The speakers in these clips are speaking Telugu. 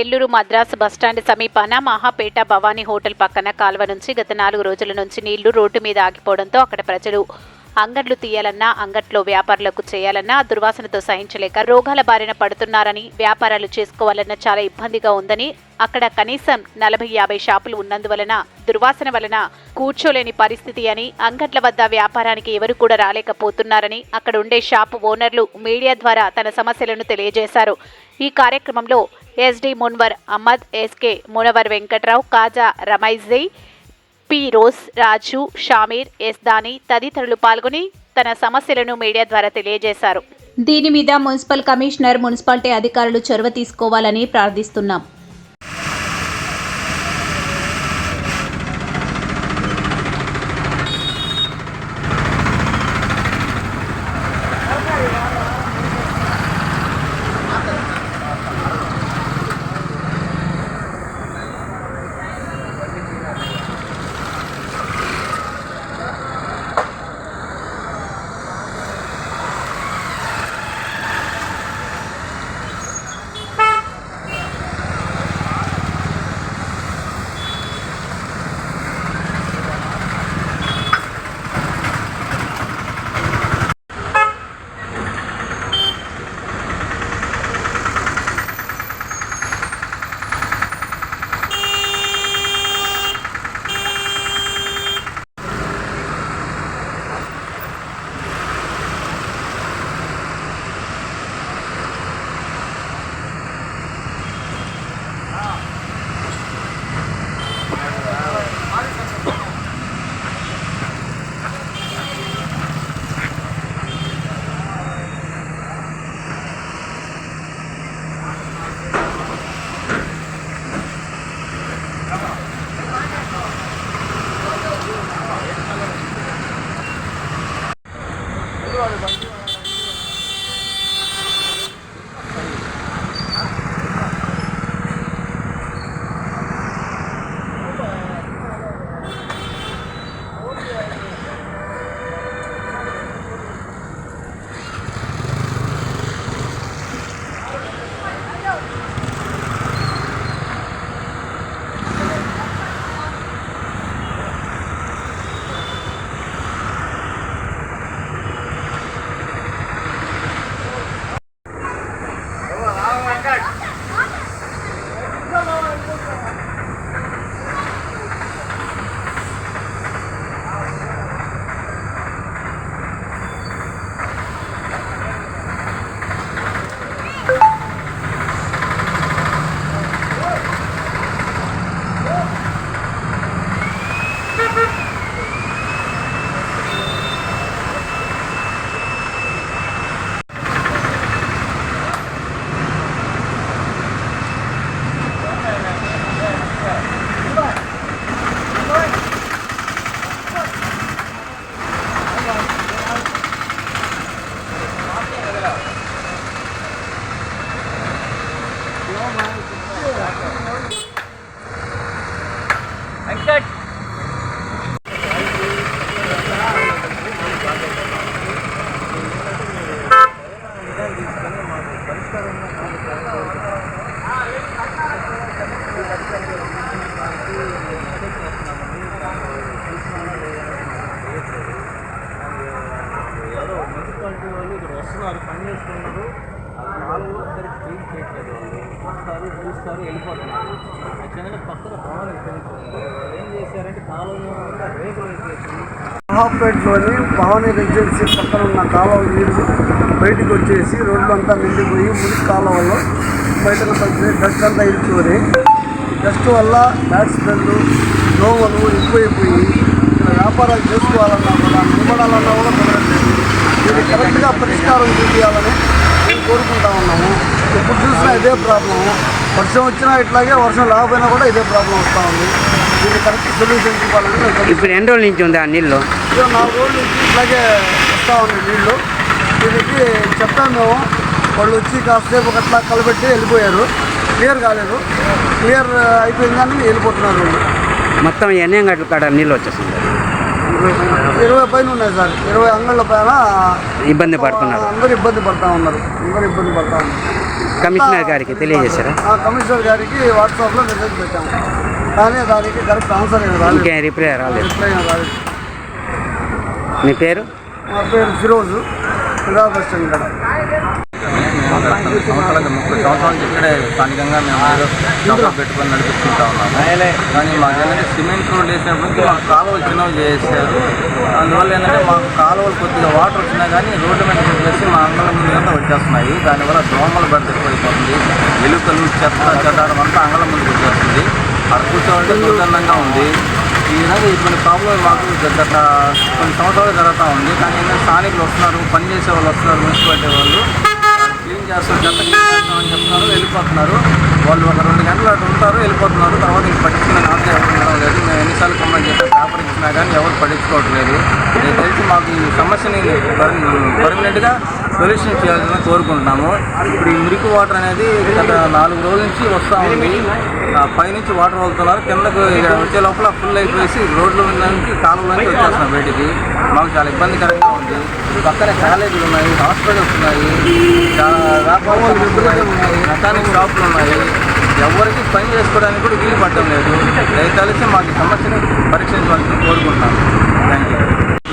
నెల్లూరు మద్రాసు బస్టాండ్ సమీపాన మహాపేట భవానీ హోటల్ పక్కన కాల్వ నుంచి గత నాలుగు రోజుల నుంచి నీళ్ళు రోడ్డు మీద ఆగిపోవడంతో అక్కడ ప్రజలు అంగడ్లు తీయాలన్నా అంగట్లో వ్యాపారులకు చేయాలన్నా దుర్వాసనతో సహించలేక రోగాల బారిన పడుతున్నారని వ్యాపారాలు చేసుకోవాలన్నా చాలా ఇబ్బందిగా ఉందని అక్కడ కనీసం నలభై యాభై షాపులు ఉన్నందువలన దుర్వాసన వలన కూర్చోలేని పరిస్థితి అని అంగట్ల వద్ద వ్యాపారానికి ఎవరు కూడా రాలేకపోతున్నారని అక్కడ ఉండే షాపు ఓనర్లు మీడియా ద్వారా తన సమస్యలను తెలియజేశారు. ఈ కార్యక్రమంలో SD Munwar Ahmed SK Munavar Venkatrao Kaja Ramaiji P Roj Raju Shamir S దాని తదితరులు పాల్గొని తన సమస్యలను మీడియా ద్వారా తెలియజేశారు. దీని మీద మున్సిపల్ కమిషనర్ మున్సిపాలిటీ అధికారులు చొరవ తీసుకోవాలని ప్రార్థిస్తున్నాం. 들어가는 거야. మున్సిపాలిటీ వాళ్ళు ఇక్కడ వస్తున్నారు పని చేస్తున్నారు. నాలుగు సరిగ్గా క్లీన్ చేయట్లేదు వాళ్ళు. వస్తారు చూస్తారు వెళ్ళిపోతున్నారు. యాక్చువల్గా పక్కన భవనం పెరుగుతుంది ఏం చేశారంటే కాలంలో రేకులు వేసేసి మహాపేటలోని భవానీ రెసిడెన్సీ పక్కన ఉన్న కాలువ నీళ్ళు బయటకు వచ్చేసి రోడ్లంతా నిండిపోయి మురికి కాలువలో బయటకు బయట డస్ట్ అంతా ఇరుక్కుని డస్ట్ వల్ల బ్యాడ్ స్మెల్ దోమలు ఎక్కువైపోయి వ్యాపారాలు చేసుకోవాలన్నా కూడా నిలబడాలన్నా కూడా కుదరట్లేదు. పరిష్కారం చూపించాలని మేము కోరుకుంటా ఉన్నాము. ఎప్పుడు చూసినా ఇదే ప్రాబ్లం వర్షం వచ్చినా ఇట్లాగే వర్షం లేకపోయినా కూడా ఇదే ప్రాబ్లం వస్తూ ఉంది. దీనికి కరెక్ట్ సొల్యూషన్ చూపాలని. ఇప్పుడు ఎన్ని రోజుల నుంచి ఉంది ఆ నీళ్ళు? నాలుగు రోజుల నుంచి ఇట్లాగే వస్తూ ఉన్నాయి నీళ్ళు. దీనికి చెప్పాము మేము. వాళ్ళు వచ్చి కాసేపు అట్లా కలబెట్టి వెళ్ళిపోయారు. క్లియర్ కాలేదు. క్లియర్ అయిపోయింది కానీ వెళ్ళిపోతున్నారు వాళ్ళు. మొత్తం ఎన్ని గంటల కాడ నీళ్ళు వచ్చేస్తుంది ఇరవై పైన ఉన్నాయి సార్. ఇరవై అంగళ్ళ పైన ఇబ్బంది పడుతున్నారు. అందరూ ఇబ్బంది పడతా ఉన్నారు. అందరూ ఇబ్బంది పడతా ఉన్నారు. కమిషనర్ గారికి తెలియజేశారా? ఆ కమిషనర్ గారికి వాట్సాప్లో మెసేజ్ పెట్టాము కానీ దానికి కరెక్ట్ ఆన్సర్ ఇంకేం రిప్లై రాలేదు. రిప్లై రాలేదు. మీ పేరు? మా పేరు ఫిరోజు. ఇలా బస్ స్టాండ్ కాడ సంవత్సరాలు ముప్పై సంవత్సరాల నుంచి ఇక్కడే స్థానికంగా మేము షాపులో పెట్టుకొని నడిపిస్తుంటా ఉన్నాము. కానీ మాకు ఏంటంటే సిమెంట్ రోడ్ వేసినప్పుడు మాకు కాలువలు చిన్నవి చేశారు అందువల్ల ఏంటంటే మాకు కాలువలు కొద్దిగా వాటర్ వచ్చినా కానీ రోడ్డు మీద పెట్టేసి మా అంగళం ముందు వచ్చేస్తున్నాయి. దానివల్ల దోమల బెడ ఎక్కువైపోతుంది. ఎలుకలు చెత్త చెదారం అంతా అంగళం ముందుకు వచ్చేస్తుంది అక్కడ కూర్చోవాలంటే దుర్గంధంగా ఉంది. ఈ విధంగా ఇటువంటి ప్రాబ్లం మాకు గత కొన్ని సంవత్సరాలు జరుగుతూ ఉంది. కానీ స్థానికులు వస్తున్నారు పని చేసే వాళ్ళు వస్తున్నారు మున్సిపాలిటీ వాళ్ళు. చేస్తారు చెత్త చెప్తున్నారు వెళ్ళిపోతున్నారు. వాళ్ళు ఒక రెండు గంటలు అటు ఉంటారు వెళ్ళిపోతున్నారు. తర్వాత ఇంక పట్టించుకునే నాతో ఎవరు ఉండడం లేదు మేము ఎన్నిసార్లు కంప్లైంట్ చేస్తే పేపర్ ఇచ్చినా కానీ ఎవరు పట్టించుకోవట్లేదు. నేను తెలిసి మాకు ఈ సమస్యని పర్మనెంట్గా సొల్యూషన్ చేయాలని కోరుకుంటున్నాము. ఇప్పుడు ఈ మురికి వాటర్ అనేది గత నాలుగు రోజుల నుంచి వస్తూ ఉంది. పైనుంచి వాటర్ వదులుతున్నారు. కిందకు వచ్చే లోపల ఫుల్ అయిపోయేసి రోడ్లు నుంచి కాలువలోకి వచ్చేస్తున్నాం బయటికి. మాకు చాలా ఇబ్బందికరంగా ఉంది. పక్కనే కాలేజీలు ఉన్నాయి హాస్పిటల్స్ ఉన్నాయి. చాలా వ్యాపారాలు ఉన్నాయి మెకానిక్ షాపులు ఉన్నాయి. ఎవరికి పని చేసుకోవడానికి కూడా వీలు పడటం లేదు. దయచేసి మాకు సమస్యను పరీక్షించవలసి కోరుకుంటున్నాను. థ్యాంక్ యూ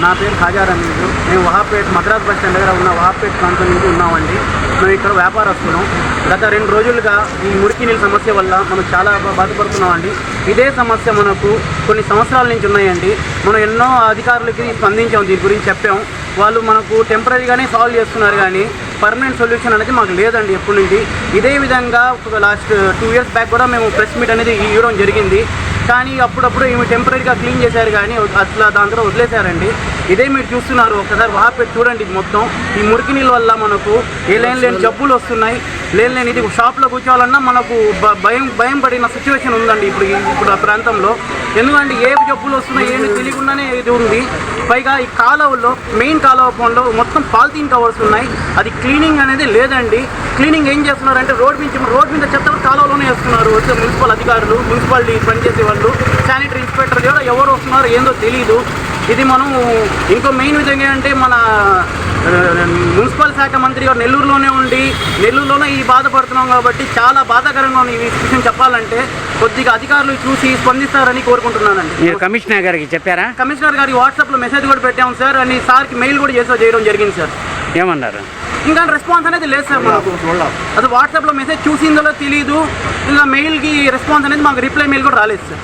నా పేరు ఖాజా రమేష్ మేము వహాపేట్ మద్రాస్ బస్ స్టాండ్ దగ్గర ఉన్న వహాపేట్ ప్రాంతం నుంచి ఉన్నామండి. మేము ఇక్కడ వ్యాపారస్తున్నాం గత రెండు రోజులుగా ఈ మురికి నీళ్ళ సమస్య వల్ల మనం చాలా బాధపడుతున్నామండి. ఇదే సమస్య మనకు కొన్ని సంవత్సరాల నుంచి ఉన్నాయండి. మనం ఎన్నో అధికారులకి స్పందించాం దీని గురించి చెప్పాం. వాళ్ళు మనకు టెంపరీగానే సాల్వ్ చేస్తున్నారు కానీ పర్మనెంట్ సొల్యూషన్ అనేది మాకు లేదండి ఎప్పటి నుండి. ఇదే విధంగా లాస్ట్ టూ ఇయర్స్ బ్యాక్ కూడా మేము ప్రెస్ మీట్ అనేది ఇవ్వడం జరిగింది. కానీ అప్పుడప్పుడు ఈమె టెంపరీగా క్లీన్ చేశారు కానీ అట్లా దాని తర్వాత వదిలేశారండి. ఇదే మీరు చూస్తున్నారు ఒకసారి వాపెట్టి చూడండి ఇది మొత్తం. ఈ మురికి నీళ్ళ వల్ల మనకు ఏ లైన్ లేని జబ్బులు వస్తున్నాయి. లేదు లేని ఇది షాప్లో కూర్చోవాలన్నా మనకు భయం భయం పడిన సిచ్యువేషన్ ఉందండి ఇప్పుడు ఇప్పుడు ఆ ప్రాంతంలో. ఎందుకంటే ఏ జబ్బులు వస్తున్నాయి ఏమి తెలియకుండానే ఇది ఉంది. పైగా ఈ కాలువలో మెయిన్ కాలువ పనులు మొత్తం పాలిథీన్ కవర్స్ ఉన్నాయి. అది క్లీనింగ్ అనేది లేదండి. క్లీనింగ్ ఏం చేస్తున్నారంటే రోడ్ మీద రోడ్ మీద చెత్త కాలువలోనే వేస్తున్నారు. వచ్చే మున్సిపల్ అధికారులు మున్సిపాలిటీ పనిచేసే వాళ్ళు శానిటరీ ఇన్స్పెక్టర్ కూడా ఎవరు వస్తున్నారో ఏందో తెలియదు ఇది మనం ఇంకో మెయిన్ విధంగా అంటే మన మున్సిపల్ శాఖ మంత్రి గారు నెల్లూరులోనే ఉండి నెల్లూరులోనే ఈ బాధపడుతున్నాం కాబట్టి చాలా బాధాకరంగా ఉంది ఈ విషయం చెప్పాలంటే. కొద్దిగా అధికారులు చూసి స్పందిస్తారని కోరుకుంటున్నానండి. కమిషనర్ గారికి చెప్పారా? కమిషనర్ గారి వాట్సాప్లో మెసేజ్ కూడా పెట్టాము సార్ అని సార్కి మెయిల్ కూడా చేసా చేయడం జరిగింది సార్. ఏమన్నారు? ఇంకా రెస్పాన్స్ అనేది లేదు సార్ మాకు. అది వాట్సాప్లో మెసేజ్ చూసిందో తెలియదు ఇంకా మెయిల్కి రెస్పాన్స్ అనేది మాకు రిప్లై మెయిల్ కూడా రాలేదు సార్.